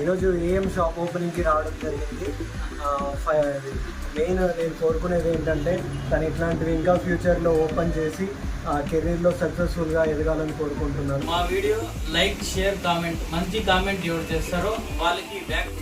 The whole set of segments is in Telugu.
ఈరోజు ఏఎం షాప్ ఓపెనింగ్కి రావడం జరిగింది. మెయిన్ నేను కోరుకునేది ఏంటంటే తను ఇట్లాంటివి ఇంకా ఫ్యూచర్లో ఓపెన్ చేసి కెరీర్లో సక్సెస్ఫుల్గా ఎదగాలని కోరుకుంటున్నాను. మా వీడియో లైక్ షేర్ కామెంట్ మంచి కామెంట్ ఎవరు చేస్తారో వాళ్ళకి బ్యాక్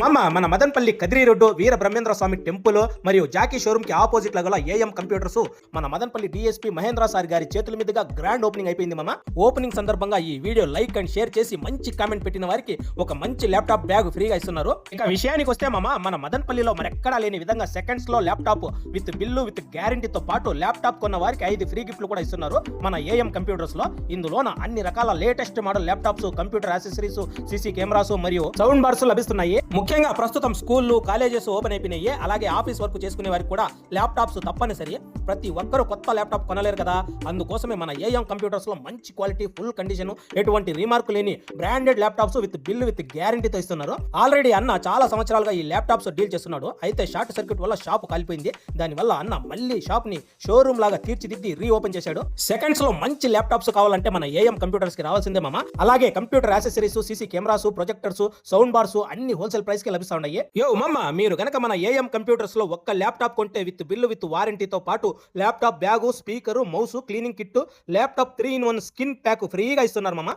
మామ మన మదన్పల్లి కదిరి రోడ్డు వీర బ్రహ్మేంద్ర స్వామి టెంపుల్ మరియు జాకీ షోరూమ్కి ఆపోజిట్లో గల ఏఎం కంప్యూటర్స్. మన మదన్పల్లి డిఎస్పీ మహేంద్ర సార్ గారి చేతుల మీదుగా గ్రాండ్ ఓపెనింగ్ అయిపోయింది మామ. ఓపెనింగ్ సందర్భంగా ఈ వీడియో లైక్ అండ్ షేర్ చేసి మంచి కామెంట్ పెట్టిన వారికి ఒక మంచి ల్యాప్టాప్ బ్యాగ్ ఫ్రీగా ఇస్తున్నారు. ఇంకా విషయానికి వస్తే మామ మన మదన్పల్లిలో మరెక్కడా లేని విధంగా సెకండ్స్లో ల్యాప్టాప్ విత్ బిల్లు విత్ గ్యారంటీతో పాటు ల్యాప్టాప్ కొన్న వారికి ఐదు ఫ్రీ గిఫ్ట్లు కూడా ఇస్తున్నారు. మన ఏఎం కంప్యూటర్స్లో ఇందులోన అన్ని రకాల latest model laptops computer accessories CC cameras మరియు సౌండ్ బార్స్ లభిస్తున్నాయి. ముఖ్యంగా ప్రస్తుతం స్కూళ్ళు కాలేజెస్ ఓపెన్ అయిపోయినాయి. అలాగే ఆఫీస్ వర్క్ చేసుకునే వారికి కూడా ల్యాప్టాప్స్ తప్పనిసరి. ప్రతి ఒక్కరూ కొత్త ల్యాప్టాప్ కొనలేరు కదా. అందుకోసమే మన ఏఎం కంప్యూటర్స్లో మంచి క్వాలిటీ ఫుల్ కండిషన్ ఎటువంటి రీమార్క్ లేని branded laptops with bill with గ్యారంటీతో ఇస్తున్నారు. ఆల్రెడీ అన్న చాలా సంవత్సరాలుగా ఈ ల్యాప్టాప్స్ డీల్ చేస్తున్నాడు. అయితే షార్ట్ సర్క్యూట్ వల్ల షాప్ కాలిపోయింది. దానివల్ల అన్న మళ్ళీ షాప్ని షోరూమ్ లాగా తీర్చిదిద్ది రీఓపెన్ చేశాడు. సెకండ్స్లో మంచి ల్యాప్టాప్స్ కావాలంటే మన ఏఎం కంప్యూటర్స్కి రావాల్సిందే మామ. అలాగే computer accessories CC cameras projectors sound bars అన్ని హోల్సేల్ ప్రైస్కి లభిస్తా ఉన్నాయి. యో మమ్మ మీరు గనక మన ఏఎం కంప్యూటర్స్లో ఒక్క ల్యాప్టాప్ కొంటే విత్ బిల్లు విత్ వారంటీతో పాటు laptop bag speaker mouse cleaning kit laptop three in one skin pack ఫ్రీగా ఇస్తున్నారు మమ్మ.